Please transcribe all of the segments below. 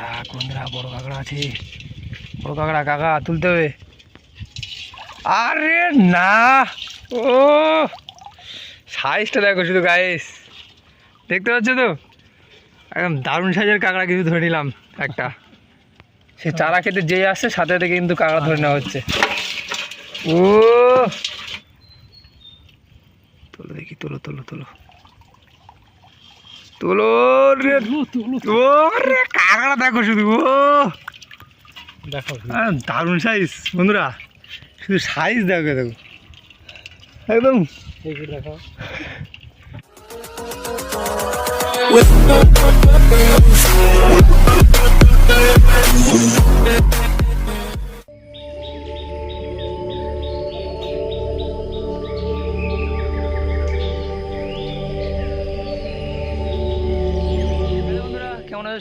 যাক বন্ধুরা বড় কাঁকড়া আছে। বড় কাঁকড়া কাকা তুলতে হবে। আরে না! ও! সাইজটা দেখো শুধু গাইস দেখতে পাচ্ছ তো? একদম দারুণ সাইজের কাঁকড়া কিছু ধরে নিলাম একটা। সে চারা খেতে যেই আসছে সাথে সাথে কিন্তু কাঁকড়া ধরে নেওয়া হচ্ছে। ও! তোলো দেখি তোলো তোলো তোলো। তোলো রে ও রে কাঁকড়া দেখো শুধু ও। দেখো দারুণ সাইজ বন্ধুরা। শুধু সাইজ দেখো দেখো। একদম। দেখি দেখো।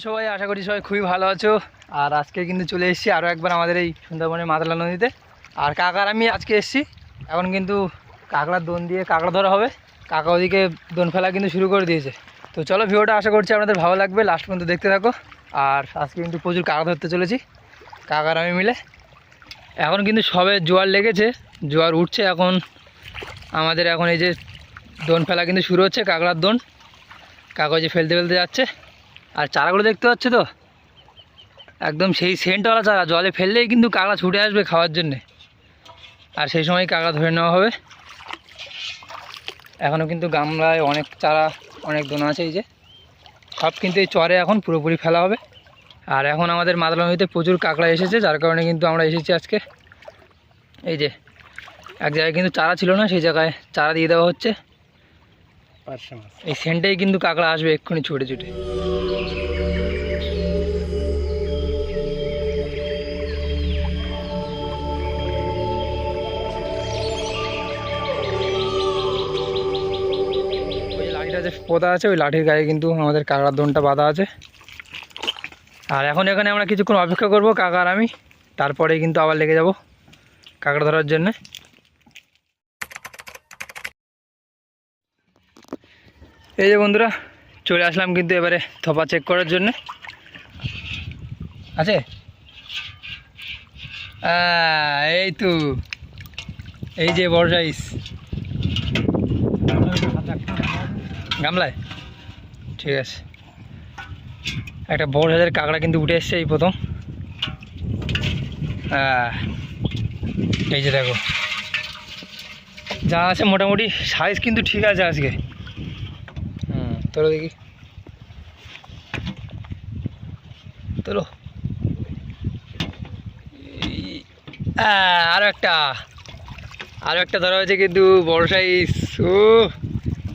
সবাই, আশা করি সবাই খুবই ভালো আছো। আর আজকে কিন্তু চলে এসেছি আরও একবার আমাদের এই সুন্দরবনের মাতলা নদীতে। আর কাকার আমি আজকে এসেছি। এখন কিন্তু কাঁকড়ার দোন দিয়ে কাঁকড়া ধরা হবে। কাকা ওদিকে দোন ফেলা কিন্তু শুরু করে দিয়েছে। তো চলো ভিডিওটা আশা করছি আপনাদের ভালো লাগবে। লাস্ট পর্যন্ত দেখতে থাকো। আর আজকে কিন্তু প্রচুর কাঁকড়া ধরতে চলেছি। কাকার আমি মিলে। এখন কিন্তু সবে জোয়ার লেগেছে। জোয়ার উঠছে এখন। আমাদের এখন এই যে দোন ফেলা কিন্তু শুরু হচ্ছে, কাঁকড়ার দোন। কাগজে ফেলতে ফেলতে যাচ্ছে। আর চারাগুলো দেখতে পাচ্ছ তো? একদম সেই সেন্টওয়ালা চারা, জলে ফেললেই কিন্তু কাঁকড়া ছুটে আসবে খাওয়ার জন্যে। আর সেই সময় কাঁকড়া ধরে নেওয়া হবে। এখনও কিন্তু গামলায় অনেক চারা, অনেক দোনা আছে এই যে। সব কিন্তু এই চরে এখন পুরোপুরি ফেলা হবে। আর এখন আমাদের মাদলা নদীতে প্রচুর কাঁকড়া এসেছে, যার কারণে কিন্তু আমরা এসেছি আজকে। এই যে, এক জায়গায় কিন্তু চারা ছিল না, সেই জায়গায় চারা দিয়ে দেওয়া হচ্ছে। এই সেন্টেই কিন্তু কাঁকড়া আসবে এক্ষুনি ছুটে ছুটে। লাঠিটা পোদা আছে, ওই লাঠির গায়ে কিন্তু আমাদের কাঁকড়ার দোনটা বাঁধা আছে। আর এখন এখানে আমরা কিছুক্ষণ অপেক্ষা করব কাকার আমি তারপরে কিন্তু আবার লেগে যাব কাঁকড়া ধরার জন্যে। এই যে বন্ধুরা, চলে আসলাম কিন্তু এবারে থপা চেক করার জন্য। আছে? এই তো। এই যে বড় সাইজ গামলায়? ঠিক আছে। একটা বড় সাইজের কাঁকড়া কিন্তু উঠে এসছে এই প্রথম। এই যে দেখো। যা আছে মোটামুটি সাইজ কিন্তু ঠিক আছে আজকে। তোলো দেখি। তোলো এই- আহ, আরও একটা। আরও একটা ধরা হয়েছে কিন্তু বড় সাইজ ও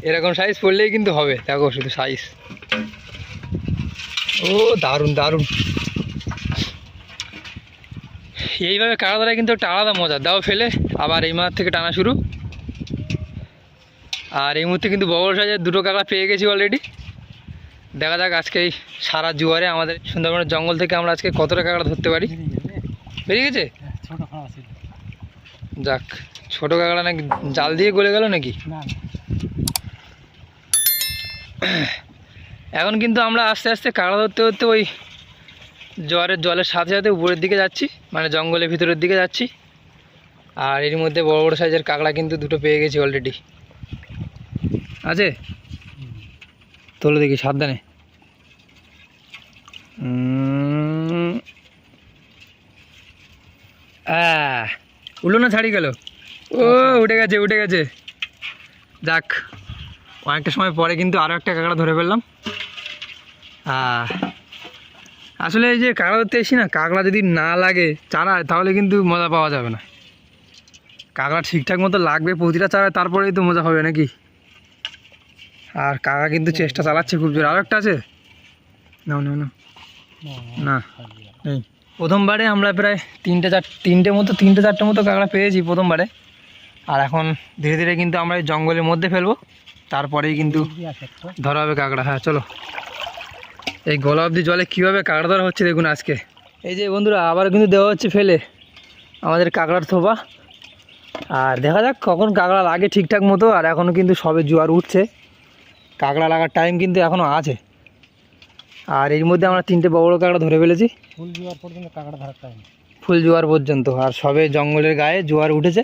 এরকম সাইজ পড়লেই কিন্তু হবে। দেখো শুধু সাইজ ও দারুণ দারুণ। এইভাবে কাড়া ধরা কিন্তু একটা আলাদা মজা। দাও ফেলে আবার এই মাছ থেকে টানা শুরু। আর এই মুহূর্তে কিন্তু বড় সাইজের দুটো কাঁকড়া পেয়ে গেছি অলরেডি দেখা যাক আজকে এই সারা জুয়ারে আমাদের সুন্দরবনের জঙ্গল থেকে আমরা আজকে কতটা কাঁকড়া ধরতে পারি। বেরিয়ে গেছে? যাক ছোটো কাঁকড়া নাকি জাল দিয়ে গলে গেল নাকি? এখন কিন্তু আমরা আস্তে আস্তে কাঁকড়া ধরতে ধরতে ওই জোয়ারের জলের সাথে সাথে উপরের দিকে যাচ্ছি মানে জঙ্গলের ভিতরের দিকে যাচ্ছি। আর এর মধ্যে বড় বড় সাইজের কাঁকড়া কিন্তু দুটো পেয়ে গেছি অলরেডি আছে? তোলে দেখি, সাবধানে। উঠল না ছাড়ি গেল? ও, উঠে গেছে উঠে গেছে। যাক, অনেকটা সময় পরে কিন্তু আরও একটা কাঁকড়া ধরে ফেললাম। আসলে এই যে কাঁকড়া ধরতে এসি না, কাঁকড়া যদি না লাগে চারা তাহলে কিন্তু মজা পাওয়া যাবে না। কাঁকড়া ঠিকঠাক মতো লাগবে, প্রতিটা চারা তারপরেই তো মজা হবে, নাকি? আর কাকা কিন্তু চেষ্টা চালাচ্ছে খুব জোর। আরও একটা আছে? না না। না না নেই প্রথমবারে আমরা প্রায় তিনটে চার তিনটে মতো তিনটে চারটে মতো কাঁকড়া পেয়েছি প্রথমবারে। আর এখন ধীরে ধীরে কিন্তু আমরা এই জঙ্গলের মধ্যে ফেলব। তারপরেই কিন্তু ধরা হবে কাঁকড়া। হ্যাঁ চলো। এই গলা অবধি জলে কীভাবে কাঁকড়া ধরা হচ্ছে দেখুন আজকে। এই যে বন্ধুরা আবার কিন্তু দেওয়া হচ্ছে ফেলে। আমাদের কাঁকড়ার থোপা আর দেখা যাক কখন কাঁকড়া লাগে ঠিকঠাক মতো। আর এখনও কিন্তু সবে জোয়ার উঠছে। কাঁকড়া লাগার টাইম কিন্তু এখনও আছে। আর এর মধ্যে আমরা তিনটে বড় বড় কাঁকড়া ধরে ফেলেছি। ফুল জোয়ার পর্যন্ত কাঁকড়া ধরার টাইম ফুল জোয়ার পর্যন্ত। আর সবে জঙ্গলের গায়ে জোয়ার উঠেছে।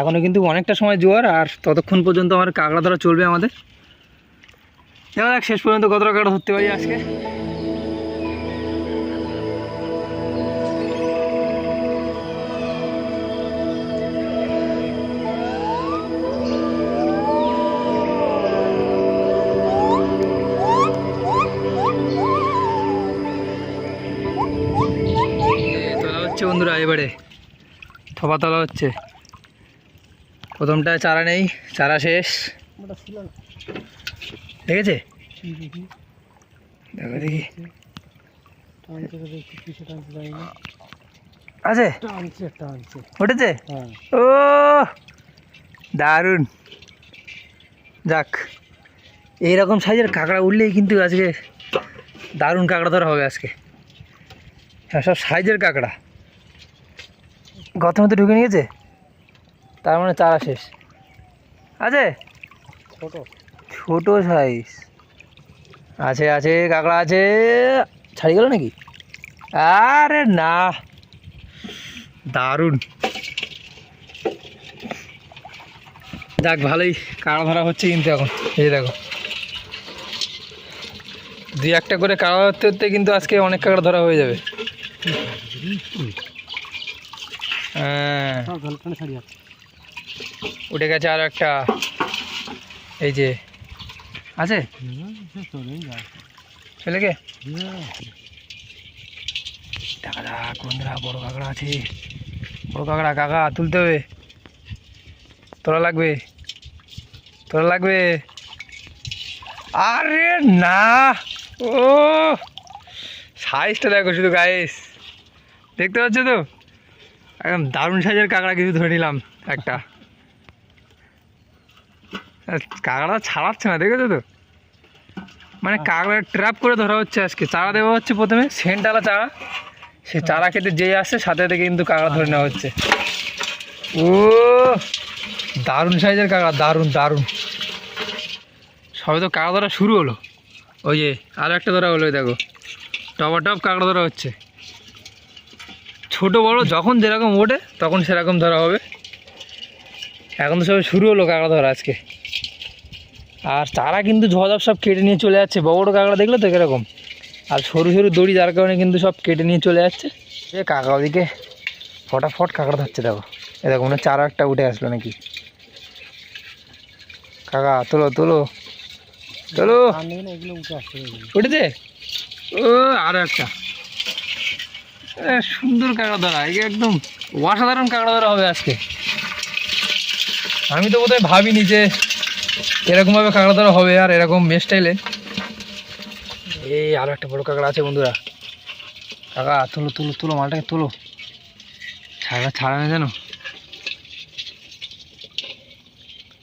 এখনও কিন্তু অনেকটা সময় জোয়ার আর ততক্ষণ পর্যন্ত আমার কাঁকড়া ধরা চলবে আমাদের। দেখা যাক শেষ পর্যন্ত কতটা কাঁকড়া ধরতে পারি আজকে? এবারে থপা তোলা হচ্ছে। প্রথমটায় চারা নেই, চারা শেষ। দেখেছে? দেখো দেখি। আছে? উঠেছে? ও, দারুণ। যাক, এইরকম সাইজের কাঁকড়া উঠলেই কিন্তু আজকে দারুণ কাঁকড়া ধরা হবে আজকে। হ্যাঁ সব সাইজের কাঁকড়া। গত মধ্যে ঢুকে নিয়েছে? তার মানে চারা শেষ। আছে? ছোট। ছোট সাইজ আছে আছে কাঁকড়া আছে। ছাড়ি গেল নাকি? আরে না। দারুণ। যাক ভালোই কাঁকড়া ধরা হচ্ছে কিন্তু এখন। এই দেখো। দুই একটা করে ধরতে ধরতে কিন্তু আজকে অনেক কাঁকড়া ধরা হয়ে যাবে। হ্যাঁ। উঠে গেছে আর একটা। এই যে আছে? চলে গে দেখা যাক বড় কাঁকড়া আছে। বড় কাঁকড়া কাকা তুলতে হবে। তোরা লাগবে। তোরা লাগবে। আরে না! ও! সাইজটা দেখো শুধু গাইস দেখতে পাচ্ছ তো? একদম দারুণ সাইজের কাঁকড়া কিছু ধরে নিলাম একটা। কাঁকড়া ছাড়াচ্ছে না দেখেছ তো? মানে কাঁকড়া ট্র্যাপ করে ধরা হচ্ছে আজকে। চারা দেওয়া হচ্ছে প্রথমে সেন্টালা চারা। সে চারা খেতে যেই আসছে সাথে সাথে কিন্তু কাঁকড়া ধরে নেওয়া হচ্ছে। ও দারুণ সাইজের কাঁকড়া দারুণ দারুণ। সবে তো কাঁকড়া ধরা শুরু হলো। ওই যে আর একটা ধরা হলো দেখো। টপা টপ কাঁকড়া ধরা হচ্ছে। ছোট বড় যখন যেরকম ওঠে তখন সেরকম ধরা হবে। এখন তো সবে শুরু হলো কাঁকড়া ধরা আজকে। আর চারা কিন্তু ঝড় সব কেটে নিয়ে চলে যাচ্ছে। বড় বড় কাঁকড়া দেখলে তো এরকম আর সরু সরু দড়ি যার কারণে কিন্তু সব কেটে নিয়ে চলে যাচ্ছে। এ কাকা ওদিকে ফটাফট কাঁকড়া ধরছে দেখো। এ দেখো মনে চারা একটা উঠে আসলো নাকি? কাকা তোলো তোলো। তোলো। উঠেছে? ও আরও একটা। সুন্দর কাঁকড়া ধরা এই একদম অসাধারণ কাঁকড়া ধরা হবে আজকে। আমি তো বোধহয় ভাবিনি যে এরকমভাবে কাঁকড়া ধরা হবে আর এরকম স্টাইলে। এই আরও একটা বড় কাঁকড়া আছে বন্ধুরা। কাকা, তুলো তুলো তুলো, মালটাকে তুলো। ছাড়া ছাড়া না যেন।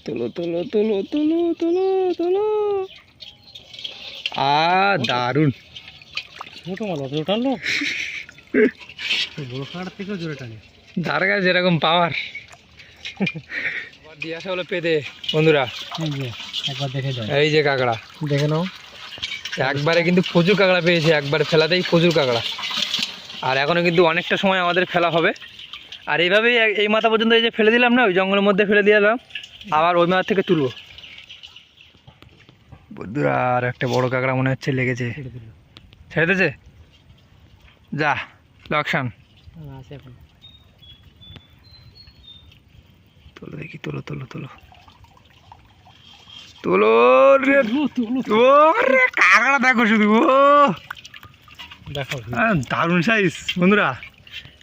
তুলো তুলো তুলো তুলো তুলো তুলো। আ, দারুণ। মাল বড় কাঁকড়ার থেকেও জোরে টানে। যার কাছে যেরকম পাওয়ার দিয়ে আসা হলো পেতে বন্ধুরা। এই যে একবার দেখে যায় এই যে কাঁকড়া। দেখে নাও। একবারে কিন্তু প্রচুর কাঁকড়া পেয়েছে একবারে ফেলাতেই প্রচুর কাঁকড়া। আর এখনও কিন্তু অনেকটা সময় আমাদের ফেলা হবে। আর এইভাবেই এই মাথা পর্যন্ত এই যে ফেলে দিলাম না ওই জঙ্গলের মধ্যে ফেলে দিয়ে এলাম। আবার ওই মাথা থেকে তুলবো। বন্ধুরা আর একটা বড় কাঁকড়া মনে হচ্ছে লেগেছে। ছেড়ে দিয়েছে? যা। লকশান আছে এখন। তোলো দেখি তোলো তোলো তোলো। তোলো রে ও রে কাঁকড়া দেখো শুধু ও। দেখো। দারুণ সাইজ বন্ধুরা।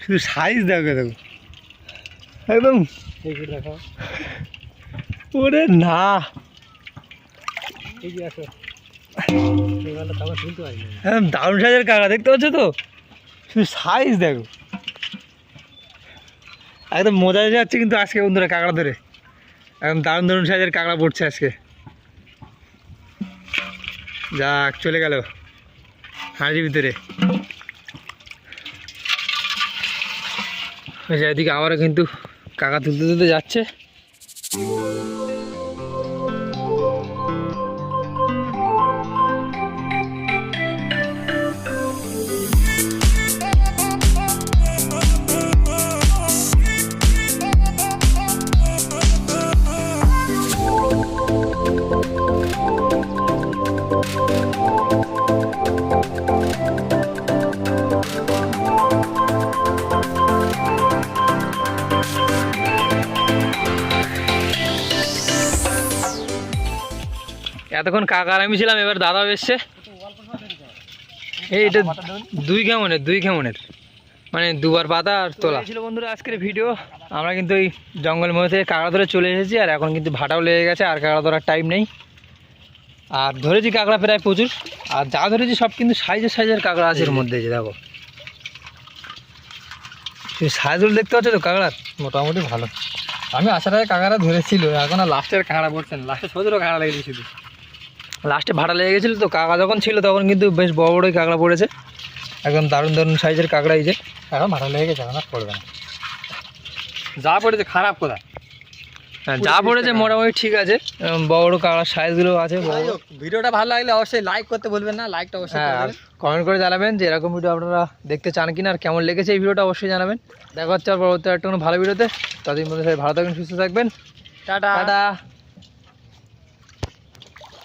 শুধু সাইজ দেখো দেখো। একদম। দেখো। ওরে না। এই যে আসো এই মালটা তারপর তুলতে না একদম দারুণ সাইজের কাঁকড়া দেখতে পাচ্ছ তো? শুধু সাইজ দেখো। একদম মজা যাচ্ছে কিন্তু আজকে বন্ধুরা কাঁকড়া ধরে। একদম দারুণ দারুণ সাইজের কাঁকড়া পড়ছে আজকে। যাক, চলে গেল হাঁড়ির ভিতরে। এদিকে আবারও কিন্তু কাকা তুলতে তুলতে যাচ্ছে। এতক্ষণ কাকা আর আমি ছিলাম এবার দাদাও এসছে। এই এটা দুই কেমনের দুই কেমনের। মানে দুবার পাতা আর তোলা। ছিল বন্ধুরা আজকের ভিডিও। আমরা কিন্তু এই জঙ্গলের মধ্যে থেকে কাঁকড়া ধরে চলে এসেছি আর এখন কিন্তু ভাটাও লেগে গেছে আর কাঁকড়া ধরার টাইম নেই। আর ধরেছি কাঁকড়া প্রায় প্রচুর আর যা ধরেছি সব কিন্তু সাইজের সাইজের কাঁকড়া আছে এর মধ্যে যে দেখো। সেই সাইজগুলো দেখতে পাচ্ছ তো কাঁকড়ার? মোটামুটি ভালো। আমি আসার আগে কাকারা ধরেছিল এখন আর লাস্টের কাঁকড়া পড়ছেন লাস্টে ছোটো ছোটো কাঁকড়া লেগেছে শুধু। লাস্টে ভাড়া লেগে গেছিল তো কাকা যখন ছিল তখন কিন্তু বেশ বড় বড়ই কাঁকড়া পড়েছে। একদম দারুণ দারুণ সাইজের কাঁকড়া এই যে। এখন ভালো লেগে গেছে এখন আর পড়বে না। যা পড়েছে খারাপ কোথায়? হ্যাঁ, যা পড়েছে মোটামুটি ঠিক আছে। বড় বড় কাঁকড়ার সাইজগুলো আছে। ভিডিওটা ভালো লাগলে অবশ্যই লাইক করতে বলবেন না লাইকটা অবশ্যই হ্যাঁ কমেন্ট করে জানাবেন যে এরকম ভিডিও আপনারা দেখতে চান কিনা আর কেমন লেগেছে এই ভিডিওটা অবশ্যই জানাবেন। দেখা হচ্ছে আর পরবর্তী একটা কোনো ভালো ভিডিওতে তাদের মধ্যে সবাই ভালো থাকবেন সুস্থ থাকবেন। টাটা। টাটা।